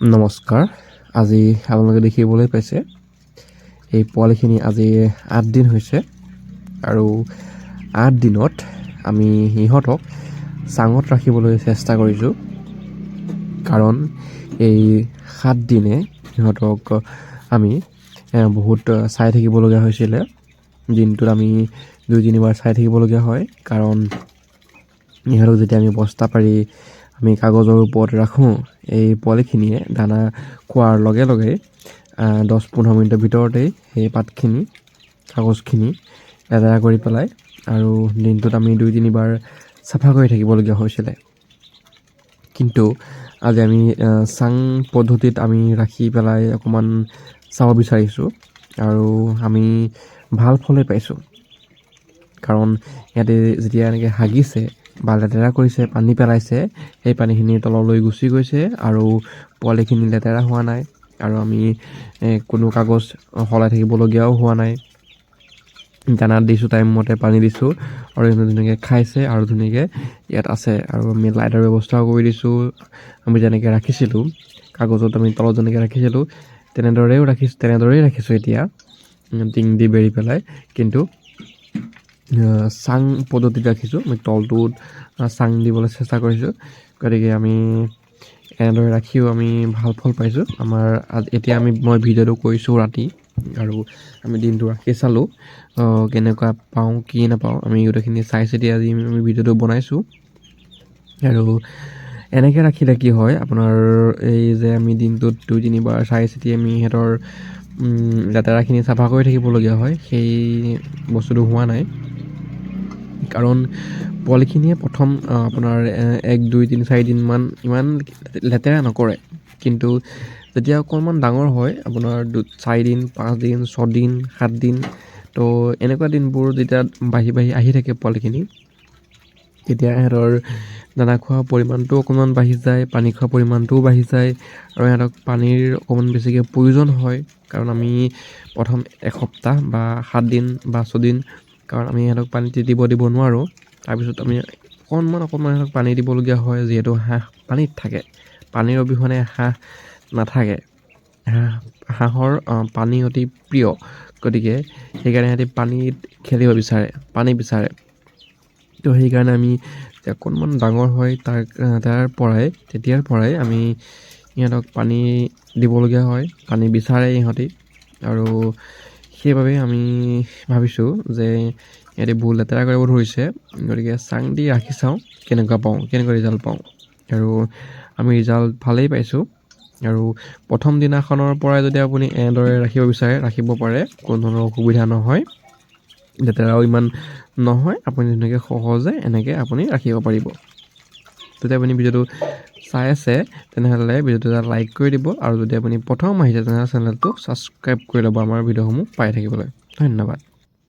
নমস্কাৰ আজি আপোনালোকে দেখিবলৈ পাইছে, এই পোৱালিখিনি আজি আঠ দিন হৈছে আৰু আঠ দিনত আমি সিহঁতক চাঙত ৰাখিবলৈ চেষ্টা কৰিছোঁ। কাৰণ এই সাত দিনে সিহঁতক আমি বহুত চাই থাকিবলগীয়া হৈছিলে। দিনটোত আমি দুই তিনিবাৰ চাই থাকিবলগীয়া হয়। কাৰণ ইহঁতক যেতিয়া আমি বস্তা পাৰি আমি কাগজৰ ওপৰত ৰাখোঁ এই পোৱালিখিনিয়ে দানা খোৱাৰ লগে লগে দহ পোন্ধৰ মিনিটৰ ভিতৰতেই সেই পাতখিনি কাগজখিনি লেতেৰা কৰি পেলায় আৰু দিনটোত আমি দুই তিনিবাৰ চাফা কৰি থাকিবলগীয়া হৈছিলে। কিন্তু আজি আমি চাং পদ্ধতিত আমি ৰাখি পেলাই অকণমান চাব বিচাৰিছোঁ আৰু আমি ভাল ফলেই পাইছোঁ। কাৰণ ইয়াতে যেতিয়া এনেকৈ হাগিছে লেতেৰা কৰিছে, পানী পেলাইছে। সেই পানীখিনি তললৈ গুচি গৈছে আৰু পোৱালিখিনি লেতেৰা হোৱা নাই আৰু আমি কোনো কাগজ সলাই থাকিবলগীয়াও হোৱা নাই। দানা দিছোঁ টাইমমতে পানী দিছোঁ আৰু সিহঁতে ধুনীয়াকৈ খাইছে আৰু ধুনীয়াকৈ ইয়াত আছে। আৰু আমি লাইটৰ ব্যৱস্থাও কৰি দিছোঁ, আমি যেনেকৈ ৰাখিছিলোঁ, কাগজত আমি তলত যেনেকৈ ৰাখিছিলোঁ, তেনেদৰেও ৰাখিছোঁ, তেনেদৰেই ৰাখিছোঁ এতিয়া। টিং দি বেৰি পেলাই, কিন্তু চাং পদ্ধতিত ৰাখিছোঁ আমি তলটোত চাং দিবলৈ চেষ্টা কৰিছোঁ। গতিকে আমি এনেদৰে ৰাখিও আমি ভালো ফল পাইছোঁ। আমাৰ এতিয়া আমি, মই ভিডিঅ'টো কৰিছোঁ ৰাতি আৰু আমি দিনটো ৰাখি চালোঁ কেনেকুৱা পাওঁ, কি নাপাওঁ। আমি গোটেইখিনি চাই চিতি আজি আমি ভিডিঅ'টো বনাইছোঁ। আৰু এনেকৈ ৰাখিলে কি হয়, আপোনাৰ এই যে আমি দিনটোত দুই, তিনিবাৰ চাই চিতি আমি সিহঁতৰ লেতেৰাখিনি চাফা কৰি থাকিবলগীয়া হয়, সেই বস্তুটো হোৱা নাই। কাৰণ পোৱালিখিনিয়ে প্ৰথম আপোনাৰ এক দুই তিনি চাৰিদিনমান ইমান লেতেৰা নকৰে। কিন্তু যেতিয়া অকণমান ডাঙৰ হয় আপোনাৰ দু চাৰিদিন পাঁচদিন ছদিন সাতদিন তো এনেকুৱা দিনবোৰ যেতিয়া বাঢ়ি বাঢ়ি আহি থাকে পোৱালিখিনি তেতিয়া সিহঁতৰ দানা খোৱা পৰিমাণটো অকণমান বাঢ়ি যায় পানী খোৱা পৰিমাণটোও বাঢ়ি যায় আৰু সিহঁতক পানীৰ অকণমান বেছিকৈ প্ৰয়োজন হয়। কাৰণ আমি প্ৰথম এসপ্তাহ বা সাতদিন বা ছদিন কাৰণ আমি সিহঁতক পানী তিতিব দিব নোৱাৰোঁ। তাৰপিছত আমি অকণমান অকণমান সিহঁতক পানী দিবলগীয়া হয়, যিহেতু হাঁহ পানীত থাকে। পানীৰ অবিহনে হাঁহ নাথাকে। হাঁহ, হাঁহৰ পানী অতি প্ৰিয়। গতিকে সেইকাৰণে সিহঁতি পানীত খেলিব বিচাৰে, পানী বিচাৰে। তো সেইকাৰণে আমি অকণমান ডাঙৰ হয় তাৰ তাৰ পৰাই, তেতিয়াৰ পৰাই আমি ইহঁতক পানী দিবলগীয়া হয়, পানী বিচাৰে ইহঁতি আৰু সেইবাবে আমি ভাবিছোঁ যে ইহঁতি বহুত লেতেৰা কৰিব ধৰিছে। গতিকে চাং দি ৰাখি চাওঁ কেনেকুৱা পাওঁ কেনেকুৱা ৰিজাল্ট পাওঁ। আৰু আমি ৰিজাল্ট ভালেই পাইছোঁ। আৰু প্ৰথম দিনাখনৰ পৰাই যদি আপুনি এনেদৰে ৰাখিব বিচাৰে ৰাখিব পাৰে কোনো ধৰণৰ অসুবিধা নহয়। লেতেৰাও ইমান নহয় আপুনি ধুনীয়াকৈ সহজে এনেকৈ আপুনি ৰাখিব পাৰিব। যদি আপুনি ভিডিঅ'টো চাই আছে, তেনেহ'লে ভিডিঅ'টো এটা লাইক কৰি দিব আৰু যদি আপুনি প্ৰথম আহিছে তেনেহ'লে চেনেলটো ছাবস্ক্ৰাইব কৰি ল'ব আমাৰ ভিডিঅ'সমূহ পাই থাকিবলৈ। ধন্যবাদ।